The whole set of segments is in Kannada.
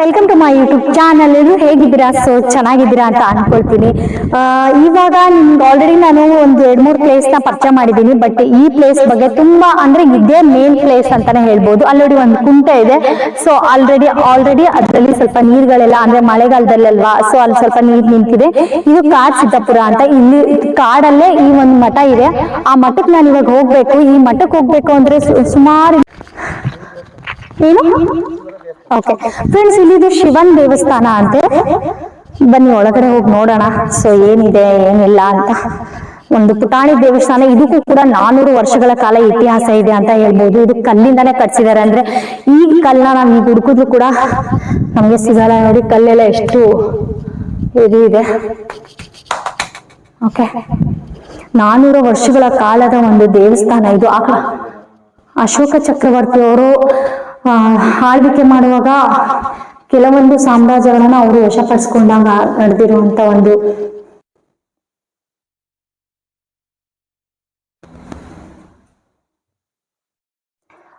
Welcome to my YouTube channel ಹೇಗಿದ್ದೀರಾ? ಸೊ ಚೆನ್ನಾಗಿದ್ದೀರಾ ಅಂತ ಅನ್ಕೊಳ್ತೀನಿ. ಇವಾಗ ನಿಮ್ಗೆ ಆಲ್ರೆಡಿ ನಾನು ಒಂದು ಎರಡು ಮೂರು ಪ್ಲೇಸ್ನ ಪರಿಚಯ ಮಾಡಿದ್ದೀನಿ. ಬಟ್ ಈ ಪ್ಲೇಸ್ ಬಗ್ಗೆ ತುಂಬಾ ಅಂದ್ರೆ ಇದೇ ಮೇನ್ ಪ್ಲೇಸ್ ಅಂತಾನೆ ಹೇಳ್ಬೋದು. ಆಲ್ರೆಡಿ ಒಂದು ಕುಂಟೆ ಇದೆ. ಸೊ ಆಲ್ರೆಡಿ ಆಲ್ರೆಡಿ ಅದರಲ್ಲಿ ಸ್ವಲ್ಪ ನೀರುಗಳೆಲ್ಲ ಅಂದ್ರೆ ಮಳೆಗಾಲದಲ್ಲಲ್ವಾ ಸೊ ಅಲ್ಲಿ ಸ್ವಲ್ಪ ನೀರು ನಿಂತಿದೆ. ಇದು ಕಾಡ್ ಸಿದ್ದಾಪುರ ಅಂತ. ಇಲ್ಲಿ ಕಾಡಲ್ಲೇ ಈ ಒಂದು ಮಠ ಇದೆ. ಆ ಮಠಕ್ಕೆ ನಾನು ಇವಾಗ ಹೋಗ್ಬೇಕು. ಈ ಮಠಕ್ಕೆ ಹೋಗ್ಬೇಕು ಅಂದ್ರೆ ಸುಮಾರು ಏನು? ಓಕೆ ಫ್ರೆಂಡ್ಸ್ ಇಲ್ಲಿದು ಶಿವನ್ ದೇವಸ್ಥಾನ ಅಂತ. ಬನ್ನಿ, ಒಳಗಡೆ ಹೋಗಿ ನೋಡೋಣ. ಸೊ ಏನಿದೆ, ಏನಿಲ್ಲ ಅಂತ. ಒಂದು ಪುಟಾಣಿ ದೇವಸ್ಥಾನ. ಇದಕ್ಕೂ ಕೂಡ ನಾನೂರು ವರ್ಷಗಳ ಕಾಲ ಇತಿಹಾಸ ಇದೆ ಅಂತ ಹೇಳ್ಬೋದು. ಇದು ಕಲ್ಲಿಂದಾನೆ ಕಟ್ಸಿದ್ದಾರೆ ಅಂದ್ರೆ ಈ ಕಲ್ಲನ್ನ ನಾವು ಈಗ ಹುಡುಕಿದ್ರು ಕೂಡ ನಮ್ಗೆ ಸಿಗಲ್ಲ. ನೋಡಿ, ಕಲ್ಲೆಲ್ಲ ಎಷ್ಟು ಇದು ಇದೆ. ಓಕೆ ನಾನೂರು ವರ್ಷಗಳ ಕಾಲದ ಒಂದು ದೇವಸ್ಥಾನ ಇದು. ಅಶೋಕ ಚಕ್ರವರ್ತಿ ಅವರು ಆಳ್ವಿಕೆ ಮಾಡುವಾಗ ಕೆಲವೊಂದು ಸಾಮ್ರಾಜ್ಯಗಳನ್ನ ಅವರು ವಶಪಡಿಸ್ಕೊಂಡಾಗ ನಡೆದಿರುವಂತ ಒಂದು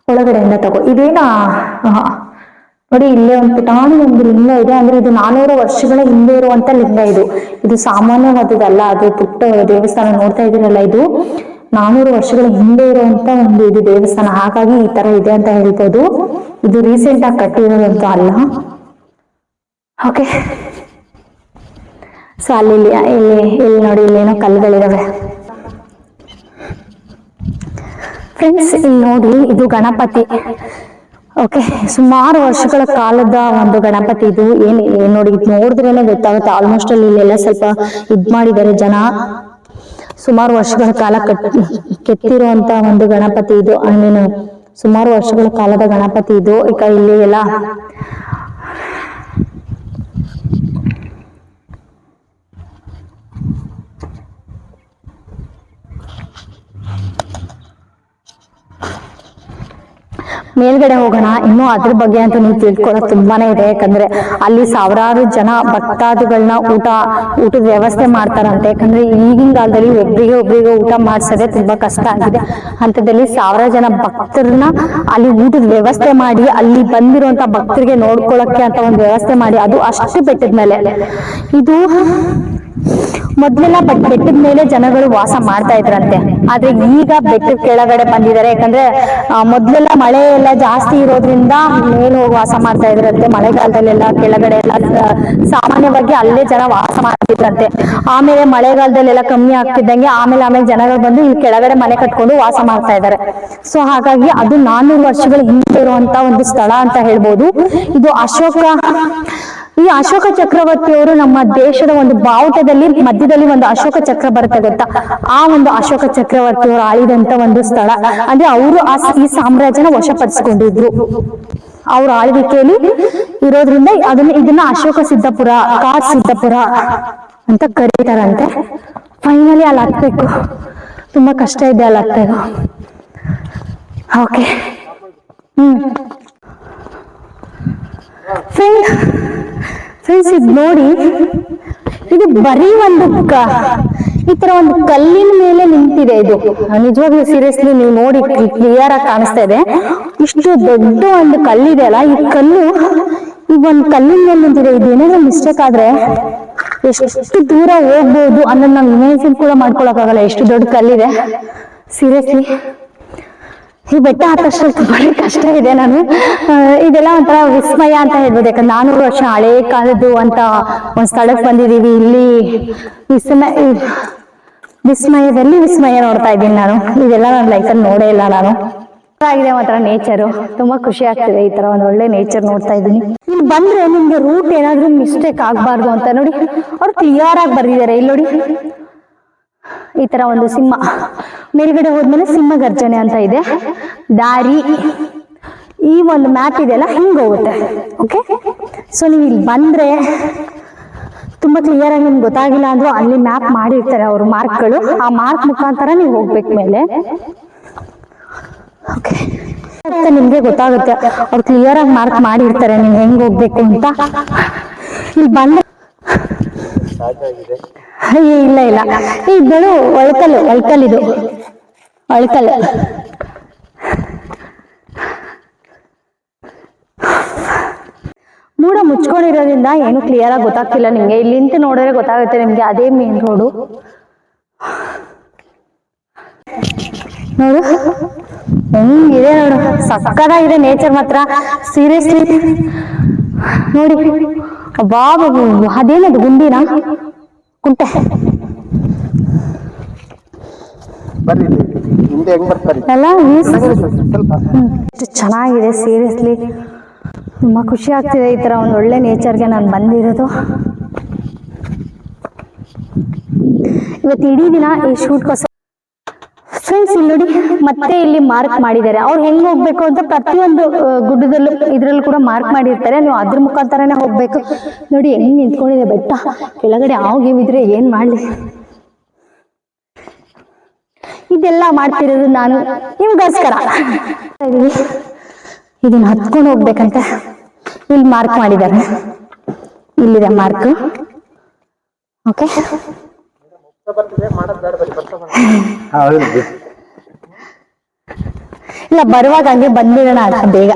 ಒಳಗಡೆಯಿಂದ ತಗೋ. ಇದೇನಾ? ನೋಡಿ ಇಲ್ಲೇ ಒಂದು ಪುಟಾಣಿ ಒಂದು ಲಿಂಗ ಇದೆ. ಅಂದ್ರೆ ಇದು ನಾನೂರು ವರ್ಷಗಳ ಹಿಂದೆ ಇರುವಂತ ಲಿಂಗ ಇದು. ಇದು ಸಾಮಾನ್ಯವಾದದಲ್ಲ ಅದು ಪುಟ್ಟ ದೇವಸ್ಥಾನ ನೋಡ್ತಾ ಇದೀರಲ್ಲ ಇದು. ನಾನೂರು ವರ್ಷಗಳ ಹಿಂದೆ ಇರುವಂತ ಒಂದು ಇದು ದೇವಸ್ಥಾನ. ಹಾಗಾಗಿ ಈ ತರ ಇದೆ ಅಂತ ಹೇಳ್ಬೋದು. ಇದು ರೀಸೆಂಟ್ ಆಗಿ ಕಟ್ಟಿರೋದಂತೂ ಅಲ್ಲ. ಓಕೆ ಸೊ ಅಲ್ಲಿ ಇಲ್ಲಿ ಇಲ್ಲಿ ನೋಡಿ ಇಲ್ಲೇನೋ ಕಲ್ಲುಗಳಿದಾವೆ. ಫ್ರೆಂಡ್ಸ್ ಇಲ್ಲಿ ನೋಡಿ, ಇದು ಗಣಪತಿ. ಓಕೆ ಸುಮಾರು ವರ್ಷಗಳ ಕಾಲದ ಒಂದು ಗಣಪತಿ ಇದು. ಏನ್ ನೋಡಿ ನೋಡಿದ್ರೇನೆ ಗೊತ್ತಾಗುತ್ತೆ. ಆಲ್ಮೋಸ್ಟ್ ಅಲ್ಲಿ ಇಲ್ಲೆಲ್ಲ ಸ್ವಲ್ಪ ಇದ್ ಮಾಡಿದ್ದಾರೆ ಜನ. ಸುಮಾರು ವರ್ಷಗಳ ಕಾಲ ಕಟ್ ಕೆತ್ತಿರುವಂತ ಒಂದು ಗಣಪತಿ ಇದು. ಐ ಮೀನ್ ಸುಮಾರು ವರ್ಷಗಳ ಕಾಲದ ಗಣಪತಿ ಇದು. ಈಗ ಇಲ್ಲಿ ಎಲ್ಲ ಮೇಲ್ಗಡೆ ಹೋಗೋಣ, ಇನ್ನು ಅದ್ರ ಬಗ್ಗೆ ಅಂತ ನೀವು ತಿಳ್ಕೊಳ್ಳೋದು ತುಂಬಾನೇ ಇದೆ. ಯಾಕಂದ್ರೆ ಅಲ್ಲಿ ಸಾವಿರಾರು ಜನ ಭಕ್ತಾದಿಗಳನ್ನ ಊಟ, ಊಟದ ವ್ಯವಸ್ಥೆ ಮಾಡ್ತಾರಂತೆ. ಯಾಕಂದ್ರೆ ಈಗಿನ ಕಾಲದಲ್ಲಿ ಒಬ್ಬರಿಗೆ ಒಬ್ಬರಿಗೆ ಊಟ ಮಾಡ್ಸದೇ ತುಂಬಾ ಕಷ್ಟ ಆಗಿದೆ. ಅಂತದಲ್ಲಿ ಸಾವಿರಾರು ಜನ ಭಕ್ತರನ್ನ ಅಲ್ಲಿ ಊಟದ ವ್ಯವಸ್ಥೆ ಮಾಡಿ, ಅಲ್ಲಿ ಬಂದಿರುವಂತ ಭಕ್ತರಿಗೆ ನೋಡ್ಕೊಳಕ್ಕೆ ಅಂತ ಒಂದು ವ್ಯವಸ್ಥೆ ಮಾಡಿ, ಅದು ಅಷ್ಟು ಬೆಟ್ಟದ ಮೇಲೆ. ಇದು ಮೊದ್ಲೆಲ್ಲ ಬಟ್ ಬೆಟ್ಟದ ಮೇಲೆ ಜನಗಳು ವಾಸ ಮಾಡ್ತಾ ಇದ್ರಂತೆ. ಆದ್ರೆ ಈಗ ಬೆಟ್ಟದ ಕೆಳಗಡೆ ಬಂದಿದ್ದಾರೆ. ಯಾಕಂದ್ರೆ ಮೊದ್ಲೆಲ್ಲ ಮಳೆ ಎಲ್ಲ ಜಾಸ್ತಿ ಇರೋದ್ರಿಂದ ಮೇಲೆ ಹೋಗಿ ವಾಸ ಮಾಡ್ತಾ ಇದ್ರಂತೆ. ಮಳೆಗಾಲದಲ್ಲೆಲ್ಲ, ಕೆಳಗಡೆ ಎಲ್ಲ ಸಾಮಾನ್ಯವಾಗಿ ಅಲ್ಲೇ ಜನ ವಾಸ ಮಾಡ್ತಿದ್ರಂತೆ. ಆಮೇಲೆ ಮಳೆಗಾಲದಲ್ಲೆಲ್ಲ ಕಮ್ಮಿ ಆಗ್ತಿದ್ದಂಗೆ ಆಮೇಲೆ ಆಮೇಲೆ ಜನಗಳು ಬಂದು ಈ ಕೆಳಗಡೆ ಮನೆ ಕಟ್ಕೊಂಡು ವಾಸ ಮಾಡ್ತಾ ಇದ್ದಾರೆ. ಸೊ, ಹಾಗಾಗಿ ಅದು ನಾನ್ನೂರು ವರ್ಷಗಳ ಹಿಂದೆ ಇರುವಂತ ಒಂದು ಸ್ಥಳ ಅಂತ ಹೇಳ್ಬೋದು. ಇದು ಅಶೋಕ ಈ ಅಶೋಕ ಚಕ್ರವರ್ತಿ ಅವರು ನಮ್ಮ ದೇಶದ ಒಂದು ಬಾವುಟದಲ್ಲಿ, ಮಧ್ಯದಲ್ಲಿ ಒಂದು ಅಶೋಕ ಚಕ್ರ ಬರುತ್ತೆ ಗೊತ್ತಾ ಆ ಒಂದು ಅಶೋಕ ಚಕ್ರವರ್ತಿ ಅವರು ಆಳಿದಂತ ಒಂದು ಸ್ಥಳ. ಅಂದ್ರೆ ಅವರು ಆ ಈ ಸಾಮ್ರಾಜ್ಯನ ವಶಪಡಿಸಿಕೊಂಡಿದ್ರು. ಅವ್ರ ಆಳ್ವಿಕೆಯಲ್ಲಿ ಇರೋದ್ರಿಂದ ಅದನ್ನ, ಇದನ್ನ ಅಶೋಕ ಸಿದ್ದಪುರ ಕಾಸ್ ಸಿದ್ದಪುರ ಅಂತ ಕರೀತಾರಂತೆ. ಫೈನಲಿ ಅಲ್ಲಿ ಹತ್ಬೇಕು ತುಂಬಾ ಕಷ್ಟ ಇದೆ ಅಲ್ಲಿ ಹತ್ತೋದು ಓಕೆ ಹ್ಮ್. ಫ್ರೆಂಡ್ ಫ್ರೆಂಡ್ಸ್ ಇದು ನೋಡಿ, ಇದು ಬರೀ ಒಂದು ಈ ತರ ಒಂದು ಕಲ್ಲಿನ ಮೇಲೆ ನಿಂತಿದೆ ಇದು. ನಿಜವಾಗ್ಲೂ ಸೀರಿಯಸ್ಲಿ ನೀವು ನೋಡಿ ಕ್ಲಿಯರ್ ಆಗಿ ಕಾಣಿಸ್ತಾ ಇದೆ. ಇಷ್ಟು ದೊಡ್ಡ ಒಂದು ಕಲ್ಲಿದೆ ಅಲ್ಲ, ಈ ಕಲ್ಲು, ಈ ಒಂದು ಕಲ್ಲಿನ ಮೇಲೆ ನಿಂತಿದೆ. ಇದು ಏನಾದ್ರು ಮಿಸ್ಟೇಕ್ ಆದ್ರೆ ಎಷ್ಟು ದೂರ ಹೋಗ್ಬೋದು ಅನ್ನೋದು ನಾವು ಇಮೇಜಿನ್ ಕೂಡ ಮಾಡ್ಕೊಳಕ್ಕಾಗಲ್ಲ. ಎಷ್ಟು ದೊಡ್ಡ ಕಲ್ಲಿದೆ. ಸೀರಿಯಸ್ಲಿ ಈ ಬೆಟ್ಟ ಹತ್ತಷ್ಟು ತುಂಬಾನೇ ಕಷ್ಟ ಇದೆ ನಾನು. ಇದೆಲ್ಲ ಒಂಥರ ವಿಸ್ಮಯ ಅಂತ ಹೇಳ್ಬೋದು. ಯಾಕಂದ್ರೆ ನಾನೂರು ವರ್ಷ ಹಳೆ ಕಾಲದ್ದು ಅಂತ ಒಂದ್ ಸ್ಥಳಕ್ಕೆ ಬಂದಿದೀವಿ. ಇಲ್ಲಿ ವಿಸ್ಮಯ ವಿಸ್ಮಯದಲ್ಲಿ ವಿಸ್ಮಯ ನೋಡ್ತಾ ಇದ್ದೀನಿ ನಾನು. ಇದೆಲ್ಲ ನನ್ನ ಲೈಫಲ್ಲಿ ನೋಡೇ ಇಲ್ಲ ನಾನು. ಆಗಿದೆ ಮಾತ್ರ ನೇಚರು ತುಂಬಾ ಖುಷಿ ಆಗ್ತಿದೆ ಈ ತರ ಒಂದ್ ಒಳ್ಳೆ ನೇಚರ್ ನೋಡ್ತಾ ಇದ್ದೀನಿ. ಇಲ್ಲಿ ಬಂದ್ರೆ ನಿಮ್ಗೆ ರೂಟ್ ಏನಾದ್ರೂ ಮಿಸ್ಟೇಕ್ ಆಗ್ಬಾರ್ದು ಅಂತ ನೋಡಿ. ಅವ್ರು ಕ್ಲಿಯರ್ ಆಗಿ ಬರ್ದಿದ್ದಾರೆ. ಇಲ್ಲಿ ನೋಡಿ. ಈ ತರ ಒಂದು ಸಿಂಹ. ಮೇಲ್ಗಡೆ ಹೋದ್ಮೇಲೆ ಸಿಂಹ ಗರ್ಜನೆ ಅಂತ ಇದೆ. ದಾರಿ. ಈ ಒಂದು ಮ್ಯಾಪ್ ಇದೆಯಲ್ಲ, ಹಿಂಗೆ ಹೋಗುತ್ತೆ. ಓಕೆ ಸೊ ನೀವು ಇಲ್ಲಿ ಬಂದ್ರೆ ತುಂಬಾ ಕ್ಲಿಯರ್ ಆಗಿ ನಿಮ್ಗೆ ಗೊತ್ತಾಗಿಲ್ಲ ಅಂದ್ರೂ ಅಲ್ಲಿ ಮ್ಯಾಪ್ ಮಾಡಿರ್ತಾರೆ ಅವ್ರ ಮಾರ್ಕ್ಗಳು. ಆ ಮಾರ್ಕ್ ಮುಖಾಂತರ ನೀವು ಹೋಗ್ಬೇಕು ಮೇಲೆ. ನಿಮ್ಗೆ ಗೊತ್ತಾಗುತ್ತೆ. ಅವ್ರು ಕ್ಲಿಯರ್ ಆಗಿ ಮಾರ್ಕ್ ಮಾಡಿರ್ತಾರೆ, ನೀವು ಹೆಂಗ್ ಹೋಗ್ಬೇಕು ಅಂತ. ಇಲ್ಲಿ ಬಂದ್ರೆ ಇಲ್ಲ ಇಲ್ಲ. ಇದು ಒಳಕಲ್ಲು ಒಳ್ಕಲ್ ಇದು ಒಳ್ಕಲ್ ಮೂಡ ಮುಚ್ಕೊಂಡಿರೋದ್ರಿಂದ ಏನು ಕ್ಲಿಯರ್ ಆಗಿ ಗೊತ್ತಾಗ್ತಿಲ್ಲ ನಿಮ್ಗೆ. ಇಲ್ಲಿ ನಿಂತು ನೋಡಿದ್ರೆ ಗೊತ್ತಾಗುತ್ತೆ ನಿಮ್ಗೆ ಅದೇ ಮೇನ್ ರೋಡು ನೋಡು. ಹೆಂಗಿದೆ ನೋಡು. ಸಕ್ಕದಾಗಿದೆ ನೇಚರ್ ಮಾತ್ರ. ಸೀರಿಯಸ್ಲಿ ನೋಡಿ. ಬಾಬು ಅದೇನದು ಗುಂಡಿನ? ಕುಂಟೆ. ಬರ್ರಿ ಹಿಂದೆ ಹೆಂಗ್ ಬರ್ತಾರೆ? ಅಲ್ಲ ಸ್ವಲ್ಪ ಎಷ್ಟು ಚೆನ್ನಾಗಿದೆ ಸೀರಿಯಸ್ಲಿ ತುಂಬ ಖುಷಿ ಆಗ್ತಿದೆ ಈ ತರ ಒಂದು ಒಳ್ಳೆ ನೇಚರ್ಗೆ ನಾನು ಬಂದಿರೋದು. ಇವತ್ತು ಇಡೀ ದಿನ ಈ ಶೂಟ್ ಶೂಟ್ಗೋಸ್ಕರ ಫ್ರೆಂಡ್ಸ್ ಇಲ್ಲಿ ನೋಡಿ ಮತ್ತೆ ಇಲ್ಲಿ ಮಾರ್ಕ್ ಮಾಡಿದ್ದಾರೆ. ಅವ್ರು ಹೆಂಗ್ ಹೋಗ್ಬೇಕು ಅಂತ ಪ್ರತಿಯೊಂದು ಗುಡ್ಡದಲ್ಲೂ ಇದ್ರಲ್ಲೂ ಕೂಡ ಮಾರ್ಕ್ ಮಾಡಿರ್ತಾರೆ. ನೀವು ಅದ್ರ ಮುಖಾಂತರನೇ ಹೋಗ್ಬೇಕು. ನೋಡಿ ಹೆಂಗ್ ನಿಂತ್ಕೊಂಡಿದೆ ಬೆಟ್ಟ. ಕೆಳಗಡೆ ಇದ್ರೆ ಏನ್ ಮಾಡ್ಲಿ? ಇದೆಲ್ಲ ಮಾಡ್ತಿರೋದು ನಾನು. ನಿಮ್ಗೋಸ್ಕರ. ಇದನ್ನ ಹತ್ಕೊಂಡು ಹೋಗ್ಬೇಕಂತ ಇಲ್ಲಿ ಮಾರ್ಕ್ ಮಾಡಿದ್ದಾರೆ. ಇಲ್ಲಿದೆ ಮಾರ್ಕ್ ಓಕೆ ಹೌದು. ಇಲ್ಲ ಬರುವಾಗ ಹಂಗೆ ಬಂದ್ಬಿಡೋಣ ಅಂತ ಬೇಗ.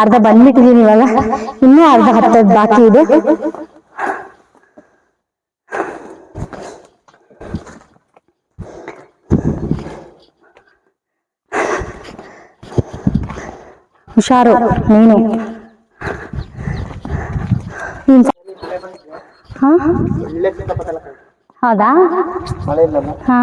ಅರ್ಧ ಬಂದ್ಬಿಟ್ಟಿದೀನಿ ಇವಾಗ. ಇನ್ನೂ ಅರ್ಧ ಹತ್ತದ್ ಬಾಕಿ ಇದೆ. ಹುಷಾರು ನೀನು. ಹೌದಾ? ಹಾ.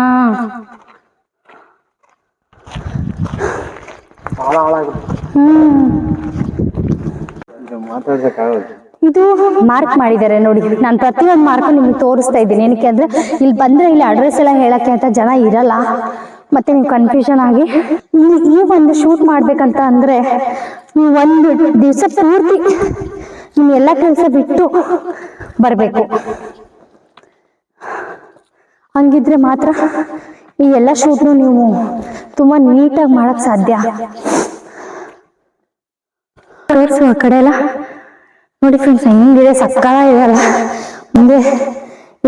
ಇದು ಮಾರ್ಕ್ ಮಾಡಿದ್ದಾರೆ ನೋಡಿ. ನಾನು ಪ್ರತಿಯೊಂದು ಮಾರ್ಕ್ ನಿಮ್ಗೆ ತೋರಿಸ್ತಾ ಇದ್ದೀನಿ. ಏನಕ್ಕೆ ಅಂದ್ರೆ ಇಲ್ಲಿ ಬಂದ್ರೆ ಇಲ್ಲಿ ಅಡ್ರೆಸ್ ಎಲ್ಲ ಹೇಳಕ್ಕೆ ಅಂತ ಜನ ಇರಲ್ಲ. ಮತ್ತೆ ನೀವು ಕನ್ಫ್ಯೂಷನ್ ಆಗಿ ಈ ಒಂದು ಶೂಟ್ ಮಾಡ್ಬೇಕಂತ ಅಂದ್ರೆ ನೀವು ಒಂದು ದಿವಸ ಪೂರ್ತಿ ನಿಮ್ಮ ಎಲ್ಲ ಕೆಲಸ ಬಿಟ್ಟು ಬರಬೇಕು. ಹಂಗಿದ್ರೆ ಮಾತ್ರ ಈ ಎಲ್ಲ ಶೂಟ್ನು ನೀವು ತುಂಬಾ ನೀಟಾಗಿ ಮಾಡಕ್ ಸಾಧ್ಯ. ಕಡೆ ಎಲ್ಲ. ನೋಡಿ ಫ್ರೆಂಡ್ಸ್ ಹೆಂಗಿದೆ ಸಕ್ಕಲ ಇದೆಯಲ್ಲ ಮುಂದೆ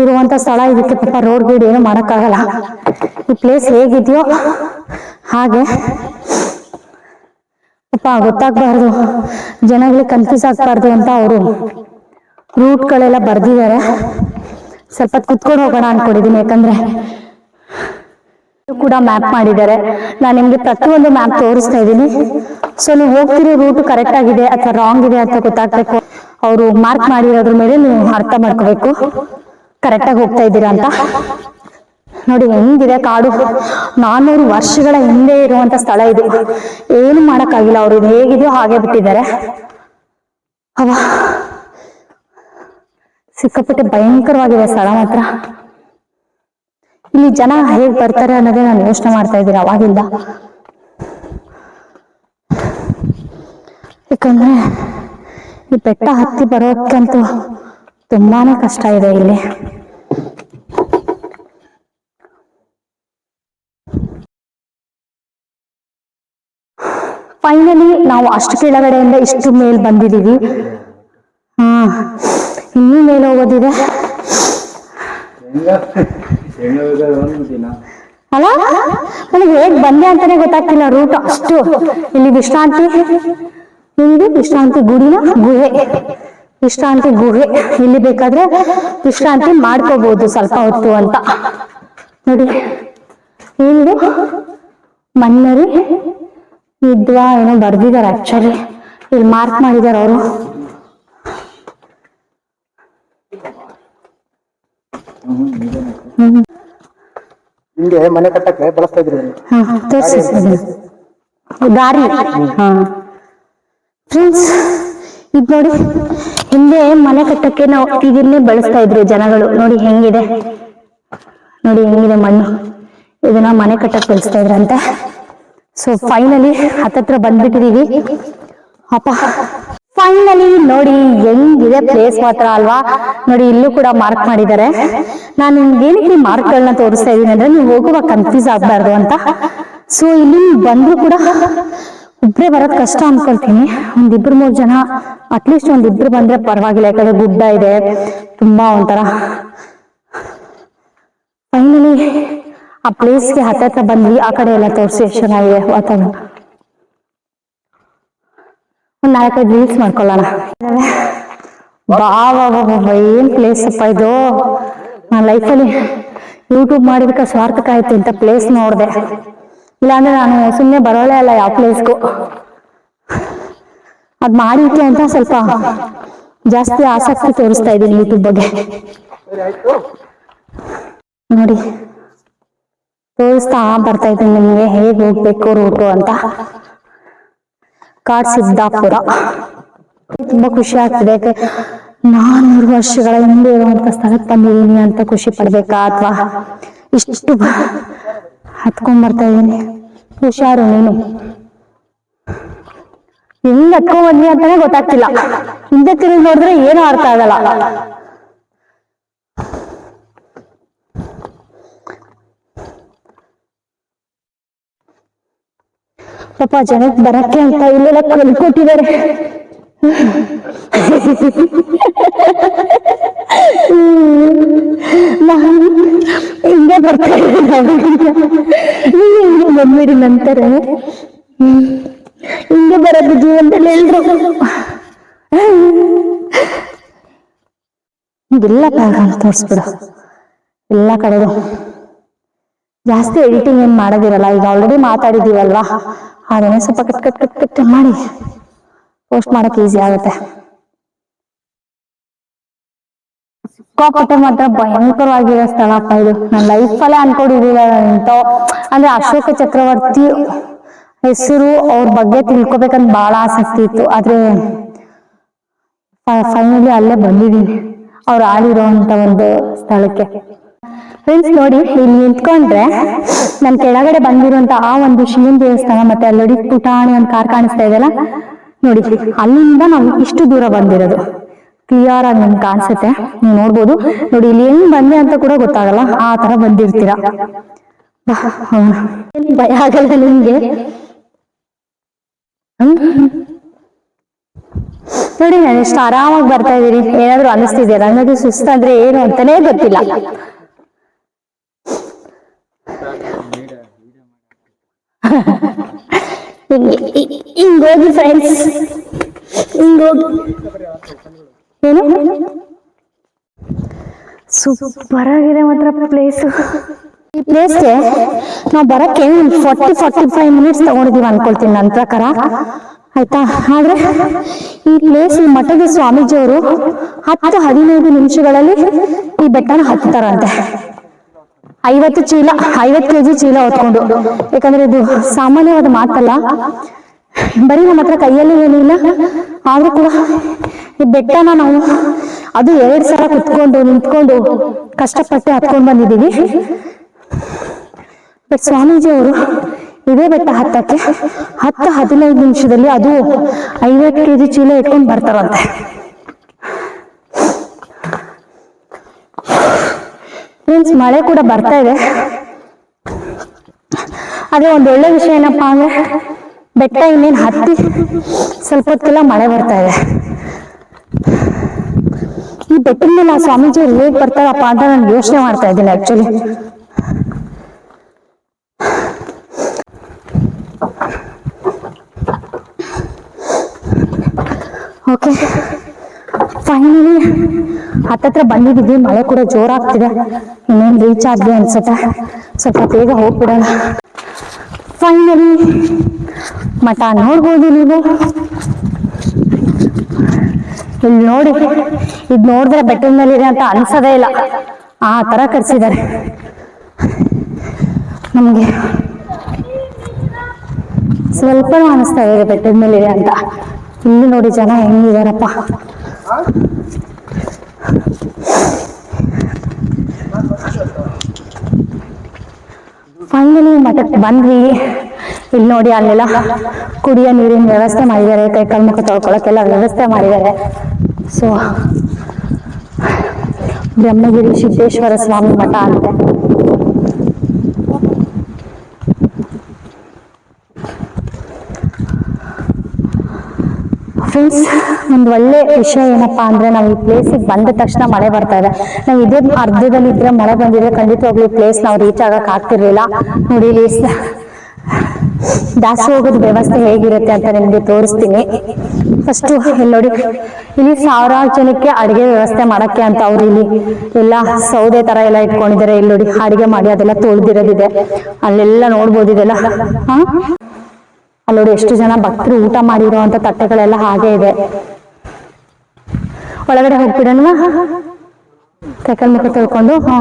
ಇರುವಂತ ಸ್ಥಳ ಇದಕ್ಕೆ ಪಾಪ ರೋಡ್ ಗೀಡ್ ಏನು ಮಾಡಕ್ಕಾಗಲ್ಲ. ಈ ಪ್ಲೇಸ್ ಹೇಗಿದೆಯೋ ಹಾಗೆ ಪಾಪ ಗೊತ್ತಾಗ್ಬಾರ್ದು. ಜನಗಳಿಗೆ ಕನ್ಫ್ಯೂಸ್ ಆಗ್ಬಾರ್ದು ಅಂತ ಅವರು ರೂಟ್ಗಳೆಲ್ಲ ಬರ್ದಿದ್ದಾರೆ. ಸ್ವಲ್ಪ ಕುತ್ಕೊಂಡು ಹೋಗೋಣ ಅನ್ಕೊಂಡಿದೀನಿ ಯಾಕಂದ್ರೆ ಕೂಡ ಮ್ಯಾಪ್ ಮಾಡಿದ್ದಾರೆ. ನಾನು ನಿಮ್ಗೆ ಪ್ರತಿಯೊಂದು ಮ್ಯಾಪ್ ತೋರಿಸ್ತಾ ಇದ್ದೀನಿ. ಸೊ ನೀವು ಹೋಗ್ತಿರೋ ರೂಟ್ ಕರೆಕ್ಟ್ ಆಗಿದೆ ಅಥವಾ ರಾಂಗ್ ಇದೆ ಅಂತ ಗೊತ್ತಾಗ್ಬೇಕು. ಅವರು ಮಾರ್ಕ್ ಮಾಡಿರೋದ್ರ ಮೇಲೆ ನೀವು ಅರ್ಥ ಮಾಡ್ಕೋಬೇಕು. ಕರೆಕ್ಟ್ ಆಗಿ ಹೋಗ್ತಾ ಇದ್ದೀರಾ ಅಂತ. ನೋಡಿ ಹೆಂಗಿದೆ ಕಾಡು. ನಾನ್ನೂರು ವರ್ಷಗಳ ಹಿಂದೆ ಇರುವಂತ ಸ್ಥಳ ಇದು. ಏನು ಮಾಡಕ್ಕಾಗಿಲ್ಲ ಅವರು ಇದು ಹೇಗಿದೆಯೋ ಹಾಗೆ ಬಿಟ್ಟಿದ್ದಾರೆ. ಅವ ಸಿಕ್ಕಾಪಟ್ಟೆ ಭಯಂಕರವಾಗಿದೆ ಸ್ಥಳ ಮಾತ್ರ. ಇಲ್ಲಿ ಜನ ಹೇಗ್ ಬರ್ತಾರೆ ಅನ್ನೋದೇ ನಾನು ಯೋಚನೆ ಮಾಡ್ತಾ ಇದ್ದೀನಿ, ಅವಾಗಿಂದ. ಯಾಕಂದ್ರೆ ಈ ಬೆಟ್ಟ ಹತ್ತಿ ಬರೋಕ್ಕಂತೂ ತುಂಬಾನೇ ಕಷ್ಟ ಇದೆ ಇಲ್ಲಿ ಫೈನಲಿ ನಾವು ಅಷ್ಟು ಕೆಳಗಡೆಯಿಂದ ಇಷ್ಟು ಮೇಲ್ ಬಂದಿದೀವಿ ಹಾ, ಇನ್ನೂ ಮೇಲೆ ಹೋಗೋದಿದೆ. ಅಲ್ಲ ನನಗೆ ಹೇಗ್ ಬಂದೆ ಅಂತಾನೆ ಗೊತ್ತಾಗ್ತಿಲ್ಲ, ರೂಟ್ ಅಷ್ಟು. ಇಲ್ಲಿ ವಿಶ್ರಾಂತಿ. ನಿಮ್ಗೆ ವಿಶ್ರಾಂತಿ ಗುಡಿನ ಗುಹೆ. ವಿಶ್ರಾಂತಿ ಗುಹೆ. ಇಲ್ಲಿ ಬೇಕಾದ್ರೆ ವಿಶ್ರಾಂತಿ ಮಾಡ್ಕೋಬಹುದು ಸ್ವಲ್ಪ ಹೊತ್ತು ಅಂತ. ನೋಡಿ ಏನಿದೆ ಮನ್ನರಿ ವಿದ್ವಾ ಏನೋ ಬರ್ದಿದ್ದಾರೆ ಆಕ್ಚುಲಿ ಇಲ್ಲಿ ಮಾರ್ಕ್ ಮಾಡಿದ್ದಾರೆ ಅವರು. ಹಿಂಗೆ ಮನೆ ಕಟ್ಟಕ್ಕೆ ಬಳಸ್ತಾ ಇದ್ರಿ ದಾರಿ. ಹಾ. ಫ್ರೆಂಡ್ಸ್ ಇದ್ ನೋಡಿ ಹಿಂದೆ ಮನೆ ಕಟ್ಟಕ್ಕೆ ನಾವು ಇದನ್ನೇ ಬಳಸ್ತಾ ಇದ್ರು ಜನಗಳು. ನೋಡಿ ಹೆಂಗಿದೆ. ನೋಡಿ ಹೆಂಗಿದೆ ಮಣ್ಣು. ಇದನ್ನ ಮನೆ ಕಟ್ಟಕ್ಕೆ ಬಳಸ್ತಾ ಇದ್ರಂತೆ. ಸೊ ಫೈನಲಿ ಹತ್ತತ್ರ ಬಂದ್ಬಿಟ್ಟಿದೀವಿ. ಅಪ್ಪ ಫೈನಲಿ ನೋಡಿ ಹೆಂಗಿದೆ ಪ್ಲೇಸ್ ಮಾತ್ರ ಅಲ್ವಾ? ನೋಡಿ, ಇಲ್ಲೂ ಕೂಡ ಮಾರ್ಕ್ ಮಾಡಿದ್ದಾರೆ. ನಾನು ಏನಕ್ಕೆ ಮಾರ್ಕ್ ಗಳನ್ನ ತೋರಿಸ್ತಾ ಇದ್ದೀನಿ ಅಂದ್ರೆ ನೀವು ಹೋಗುವಾಗ ಕನ್ಫ್ಯೂಸ್ ಆಗ್ಬಾರ್ದು ಅಂತ. ಸೊ ಇಲ್ಲಿ ಬಂದ್ರು ಕೂಡ ಒಬ್ರೇ ಬರೋದ್ ಕಷ್ಟ ಅನ್ಕೊಳ್ತೀನಿ. ಒಂದಿಬ್ರು ಮೂರ್ ಜನ ಅಟ್ಲೀಸ್ಟ್ ಒಂದಿಬ್ರು ಬಂದ್ರೆ ಪರವಾಗಿಲ್ಲ. ಯಾಕಂದ್ರೆ ಗುಡ್ಡ ಇದೆ, ತುಂಬಾ ಒಂಥರ. ಫೈನಲಿ ಆ ಪ್ಲೇಸ್ಗೆ ಹತ್ತತ್ರ ಬಂದ್ವಿ. ಆ ಕಡೆ ಎಲ್ಲ ತೋರಿಸಿ ಎಷ್ಟು ಚೆನ್ನಾಗಿದೆ ವಾತಾವರಣ. ಒಂದ್ ನಾಲ್ಕೈದು ರೀಲ್ಸ್ ಮಾಡ್ಕೊಳ್ಳೋಣ. ಬಾ ಬಾ ಬಾ ಬಾ ಬಾ, ಏನ್ ಪ್ಲೇಸ್ ಅಪ್ಪ ಇದು? ನಾನು ಲೈಫಲ್ಲಿ ಯೂಟ್ಯೂಬ್ ಮಾಡಿದಕ್ಕೆ ಸ್ವಾರ್ಥಕ ಆಯ್ತು ಇಂಥ ಪ್ಲೇಸ್ ನೋಡಿದೆ. ಇಲ್ಲಾಂದ್ರೆ ನಾನು ಸುಮ್ಮನೆ ಬರೋಳೆ ಅಲ್ಲ ಯಾವ ಪ್ಲೇಸ್ಗೂ ಅದ್ ಮಾಡಿದ್ಕೆ ಅಂತ ಸ್ವಲ್ಪ ಜಾಸ್ತಿ ಆಸಕ್ತಿ ತೋರಿಸ್ತಾ ಇದ್ದೀನಿ ಯೂಟ್ಯೂಬ್ ಬಗ್ಗೆ. ನೋಡಿ. ತೋರಿಸ್ತಾ ಬರ್ತಾ ಇದ್ದೀನಿ ನಿಮ್ಗೆ. ಹೇಗ್ ಹೋಗ್ಬೇಕು ರೂಟು ಅಂತ. ಕಾಡ್ ಸಿದ್ದಾಪುರ. ತುಂಬಾ ಖುಷಿ ಆಗ್ತಿದೆ. ನಾನ್ನೂರು ವರ್ಷಗಳ ಹಿಂದೆ ಇರುವಂತ ಸ್ಥಳಕ್ಕೆ ಬಂದಿದ್ದೀನಿ ಅಂತ ಖುಷಿ ಪಡ್ಬೇಕಾ ಅಥವಾ ಇಷ್ಟು ಹತ್ಕೊಂಡ್ ಬರ್ತಾ ಇದ್ದೀನಿ. ಹುಷಾರು ನೀನು. ಹೆಂಗ್ ಹತ್ಕೊಂಡ್ ಬಂದ್ವಿ ಅಂತಾನೆ ಗೊತ್ತಾಗ್ತಿಲ್ಲ. ಹಿಂದೆ ತಿರುಗಿ ನೋಡಿದ್ರೆ ಏನು ಅರ್ಥ ಆಗಲ್ಲ. ಪಾಪ ಜನಕ್ಕೆ ಬರಕ್ಕೆ ಅಂತ ಇಲ್ಲೆಲ್ಲ ಕಲ್ಕೊಟ್ಟಿದ್ದಾರೆ ಹಿಂಗೆ ಬರ್ತಾ ಹಿಂಗೆ ಬಂದ್ಬಿಡಿ ನಂತರ. ಹಿಂಗೆ ಬರೋದು ಜೀವನದಲ್ಲಿ ಎಲ್ರು. ಎಲ್ಲ ಬ್ಯಾಗ್ರೌಂಡ್ ತೋರಿಸ್ಬಿಡು. ಎಲ್ಲ ಕಡೆಗೂ ಜಾಸ್ತಿ ಎಡಿಟಿಂಗ್ ಏನ್ ಮಾಡೋದಿರಲ್ಲ, ಈಗ ಆಲ್ರೆಡಿ ಮಾತಾಡಿದೀವಲ್ವಾ ಅದನ್ನೇ ಸ್ವಲ್ಪ ಕಟ್ ಕಟ್ ಕಟ್ ಕಟ್ ಮಾಡಿ. ಪೋಸ್ಟ್ ಮಾಡಕ್ ಈಸಿ ಆಗುತ್ತೆ. ಸಿಕ್ಕಾಪಟ್ಟೆ ಮಾತ್ರ ಭಯಂಕರವಾಗಿರೋ ಸ್ಥಳಪ್ಪ ಇದು. ನನ್ನ ಲೈಫಲ್ಲೇ ಅನ್ಕೊಂಡಿದ್ದೀರ ಅಂತ. ಅಂದ್ರೆ ಅಶೋಕ ಚಕ್ರವರ್ತಿ ಹೆಸರು ಅವ್ರ ಬಗ್ಗೆ ತಿಳ್ಕೊಬೇಕಂತ ಬಹಳ ಆಸಕ್ತಿ ಇತ್ತು. ಆದ್ರೆ ಫೈನಲಿ ಅಲ್ಲೇ ಬಂದಿದ್ದೀನಿ. ಅವ್ರು ಆಡಿರೋಂತ ಒಂದು ಸ್ಥಳಕ್ಕೆ. ಫ್ರೆಂಡ್ಸ್ ನೋಡಿ, ಇಲ್ಲಿ ನಿಂತ್ಕೊಂಡ್ರೆ ನನ್ ಕೆಳಗಡೆ ಬಂದಿರುವಂತ ಆ ಒಂದು ಶಿವನ್ ದೇವಸ್ಥಾನ ಮತ್ತೆ ಅಲ್ಲೊಡಿ ಪುಟಾಣಿ ಒಂದು ಕಾರ್ ಕಾಣಿಸ್ತಾ ಇದೆಯಲ್ಲ? ನೋಡಿ ಅಲ್ಲಿಂದ ನಾವು ಇಷ್ಟು ದೂರ ಬಂದಿರೋದು. ಕ್ಲಿಯರ್ ಆಗಿ ನಮ್ಗೆ ಕಾಣಿಸುತ್ತೆ. ನೀವು ನೋಡ್ಬೋದು. ನೋಡಿ, ಇಲ್ಲಿ ಹೆಂಗ್ ಬಂದೆ ಅಂತ ಕೂಡ ಗೊತ್ತಾಗಲ್ಲ. ಆ ತರ ಬಂದಿರ್ತೀರ. ಭಯ ಆಗಲ್ಲ ನಿಮ್ಗೆ? ನೋಡಿ, ನಾನು ಎಷ್ಟು ಆರಾಮಾಗಿ ಬರ್ತಾ ಇದೀನಿ. ಏನಾದ್ರು ಅನಿಸ್ತಿದ್ಯಾ ನನಗೆ ಸುಸ್ತಾದ್ರೆ ಏನು ಅಂತಾನೆ ಗೊತ್ತಿಲ್ಲ ಹಿಂಗೆ ಹಿ- ಹಿಂಗೋಗಿ ಫ್ರೆಂಡ್ಸ್ ಹಿಂಗೋಗಿ. ಏನು? ಸೂಪರ್ ಆಗಿದೆ ಮಾತ್ರ ಪ್ಲೇಸ್ ಈ ಪ್ಲೇಸ್ಗೆ ನಾವು ಬರಕ್ಕೆ ಫಾರ್ಟಿ ಫಾರ್ಟಿ ಫೈವ್ ಮಿನಿಟ್ಸ್ ತಗೊಂಡಿದೀವಿ ಅನ್ಕೊಳ್ತೀನಿ ನನ್ನ ಪ್ರಕಾರ. ಆಯ್ತಾ? ಆದ್ರೆ ಈ ಪ್ಲೇಸ್ ಈ ಮಠದ ಸ್ವಾಮೀಜಿಯವರು ಹತ್ತು ಹದಿನೈದು ನಿಮಿಷಗಳಲ್ಲಿ ಈ ಬೆಟ್ಟನ ಹತ್ತಾರಂತೆ ಐವತ್ತು ಚೀಲ, ಐವತ್ತು ಕೆಜಿ ಚೀಲ ಹೊತ್ಕೊಂಡು. ಯಾಕಂದ್ರೆ ಇದು ಸಾಮಾನ್ಯವಾದ ಮಾತಲ್ಲ. ಬರೀ ನಮ್ಮ ಹತ್ರ ಕೈಯಲ್ಲಿ ಏನಿಲ್ಲ, ಆದ್ರೂ ಕೂಡ ಈ ಬೆಟ್ಟನ ನಾವು ಅದು ಎರಡ್ ಸಲ ಕುತ್ಕೊಂಡು, ನಿಂತ್ಕೊಂಡು ಕಷ್ಟಪಟ್ಟು ಹತ್ಕೊಂಡು ಬಂದಿದ್ದೀವಿ. ಬಟ್ ಸ್ವಾಮೀಜಿ ಅವರು ಇದೇ ಬೆಟ್ಟ ಹತ್ತಕ್ಕೆ ಹತ್ತು ಹದಿನೈದು ನಿಮಿಷದಲ್ಲಿ ಅದು ಐವತ್ತು ಕೆಜಿ ಚೀಲ ಇಟ್ಕೊಂಡು ಬರ್ತಾರಂತೆ. ಮೀನ್ಸ್ ಮಳೆ ಕೂಡ ಬರ್ತಾ ಇದೆ. ಅದೇ ಒಂದು ಒಳ್ಳೆ ವಿಷಯ ಏನಪ್ಪಾ ಅಂದ್ರೆ, ಬೆಟ್ಟ ಇನ್ನೇನು ಹತ್ತಿ ಸ್ವಲ್ಪ ಹೊತ್ತಿಲ್ಲ ಮಳೆ ಬರ್ತಾ ಇದೆ. ಈ ಬೆಟ್ಟದ ಮೇಲೆ ಆ ಸ್ವಾಮೀಜಿ ಹೇಗ್ ಬರ್ತಾರಪ್ಪ ಅಂತ ನಾನು ಯೋಚನೆ ಮಾಡ್ತಾ ಇದ್ದೀನಿ ಆಕ್ಚುಲಿ ಓಕೆ ಫೈನಲಿ ಹತ್ತತ್ರ ಬಂದಿದ್ದೀವಿ, ಮಳೆ ಕೂಡ ಜೋರಾಗ್ತಿದೆ. ಇನ್ನೇನು ರೀಚ್ ಆದ್ವಿ ಅನ್ಸುತ್ತೆ. ಸ್ವಲ್ಪ ಬೇಗ ಹೋಗ್ಬಿಡೋಣ. ಫೈನಲಿ ಮಠ ನೋಡ್ಬೋದು ನೀವು. ಇಲ್ಲಿ ನೋಡಿ, ಇದು ನೋಡಿದ್ರೆ ಬೆಟ್ಟದ ಇದೆ ಅಂತ ಅನ್ಸೋದೇ ಇಲ್ಲ. ಆ ತರ ಕಟ್ಸಿದ್ದಾರೆ. ನಮಗೆ ಸ್ವಲ್ಪ ಅನಿಸ್ತಾ ಇದೆ ಬೆಟ್ಟದ ಮೇಲೆ ಇದೆ ಅಂತ. ಇಲ್ಲಿ ನೋಡಿ ಜನ ಹೆಂಗಿದಾರಪ್ಪ. ಫೈನಲಿ ಮಠಕ್ಕೆ ಬಂದ್ವಿ. ಇಲ್ಲಿ ನೋಡಿ ಅಲ್ಲೆಲ್ಲ ಕುಡಿಯೋ ನೀರಿನ ವ್ಯವಸ್ಥೆ ಮಾಡಿದ್ದಾರೆ. ಕೈ ಕಾಲು ಮುಖ ತೊಳ್ಕೊಳಕ್ಕೆಲ್ಲ ವ್ಯವಸ್ಥೆ ಮಾಡಿದ್ದಾರೆ. ಸೊ ಬ್ರಹ್ಮಗಿರಿ ಸಿದ್ದೇಶ್ವರ ಸ್ವಾಮಿ ಮಠ ಅಂತೆ. ಫ್ರೆಂಡ್ಸ್ ಒಂದು ಒಳ್ಳೆ ವಿಷಯ ಏನಪ್ಪಾ ಅಂದ್ರೆ ನಾವು ಈ ಪ್ಲೇಸಿಗೆ ಬಂದ ತಕ್ಷಣ ಮಳೆ ಬರ್ತಾ ಇದೆ. ನಾವು ಇದೇ ಅರ್ಧದಲ್ಲಿ ಇದ್ರೆ ಮಳೆ ಬಂದಿದ್ರೆ ಖಂಡಿತವಾಗ್ಲೂ ಪ್ಲೇಸ್ ನಾವು ರೀಚ್ ಆಗಕ್ ಆಗ್ತಿರ್ಲಿಲ್ಲ. ನೋಡಿ ದಾಸಿ ಹೋಗೋದ್ ವ್ಯವಸ್ಥೆ ಹೇಗಿರುತ್ತೆ ಅಂತ ನಿಮ್ಗೆ ತೋರಿಸ್ತೀನಿ. ಫಸ್ಟ್ ಇಲ್ಲಿ ನೋಡಿ, ಇಲ್ಲಿ ಸಾವಿರಾರು ಜನಕ್ಕೆ ಅಡಿಗೆ ವ್ಯವಸ್ಥೆ ಮಾಡಕ್ಕೆ ಅಂತ ಅವ್ರು ಇಲ್ಲಿ ಎಲ್ಲ ಸೌದೆ ತರ ಎಲ್ಲ ಇಟ್ಕೊಂಡಿದ್ದಾರೆ. ಇಲ್ಲಿ ನೋಡಿ, ಅಡಿಗೆ ಮಾಡಿ ಅದೆಲ್ಲ ತೊಳ್ದಿರೋದಿದೆ. ಅಲ್ಲೆಲ್ಲ ನೋಡ್ಬೋದು ಇದೆಲ್ಲ. ಹಾ ಅಲ್ಲಿ ನೋಡಿ, ಎಷ್ಟು ಜನ ಭಕ್ತರು ಊಟ ಮಾಡಿರುವಂತ ತಟ್ಟೆಗಳೆಲ್ಲ ಹಾಗೆ ಇದೆ. ಒಳಗಡೆ ಹೋಗ್ಬಿಡೋಣ ಕೈಕಲ್ ಮುಖ ತೊಳ್ಕೊಂಡು ಹಾ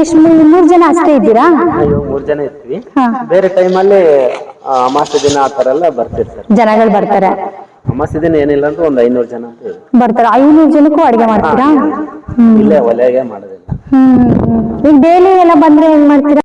ಇಷ್ಟು ಮೂರು ಜನ ಅಷ್ಟೇ ಇದ್ದೀರಾ? ಅಯ್ಯೋ ಮೂರ್ ಜನ ಇರ್ತೀವಿ. ಬೇರೆ ಟೈಮಲ್ಲಿ ಅಮಾಸೆ ದಿನ ಆ ತರ ಎಲ್ಲ ಬರ್ತಿರ್ತಾರೆ ಜನಗಳು ಬರ್ತಾರೆ. ಅಮಾಸೆ ದಿನ ಏನಿಲ್ಲ ಅಂದ್ರೆ ಒಂದ್ ಐನೂರು ಜನ. ಬರ್ತಾರೆ. ಐನೂರು ಜನಕ್ಕೂ ಅಡಿಗೆ ಮಾಡ್ತೀರಾ? ಇಲ್ಲೇ ಒಲೆಗೆ ಮಾಡೋದಿಲ್ಲ. ಈಗ ಡೈಲಿ ಎಲ್ಲ ಬಂದ್ರೆ ಏನ್ ಮಾಡ್ತೀರಾ?